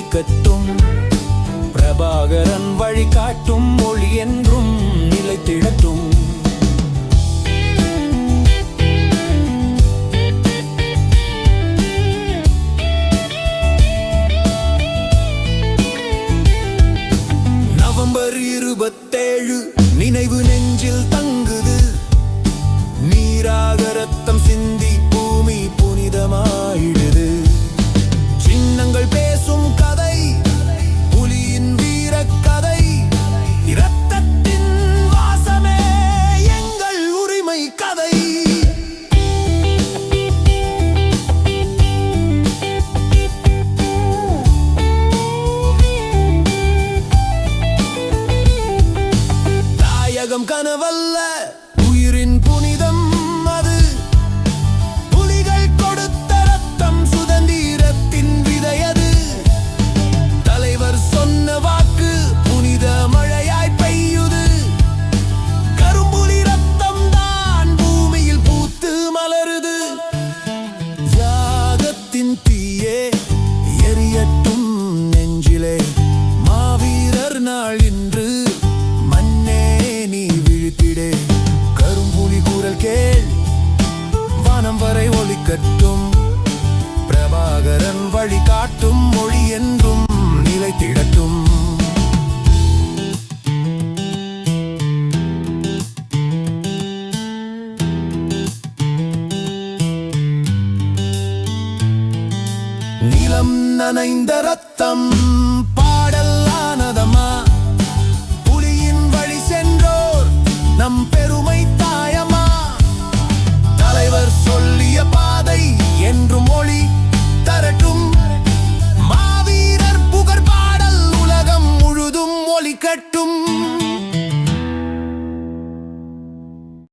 ஒளிக்கட்டும் பிரபாகரன் வழிகாட்டும் மொழி என்றும் நிலைத்திடட்டும். நவம்பர் இருபத்தேழு நினைவு நெஞ்சில் தங்குது. நீராக ரத்தம் சிந்தி காண வல்ல நிலம் நனைந்த ரத்தம் பாடல் பாடல்லானதமா புலியின் வழி சென்றோர் நம் பெருமை தாயமா தலைவர் சொல்லிய பாதை என்று மொழி தரட்டும். மாவீரர் புகழ் பாடல் உலகம் முழுதும் ஒளி கட்டும்.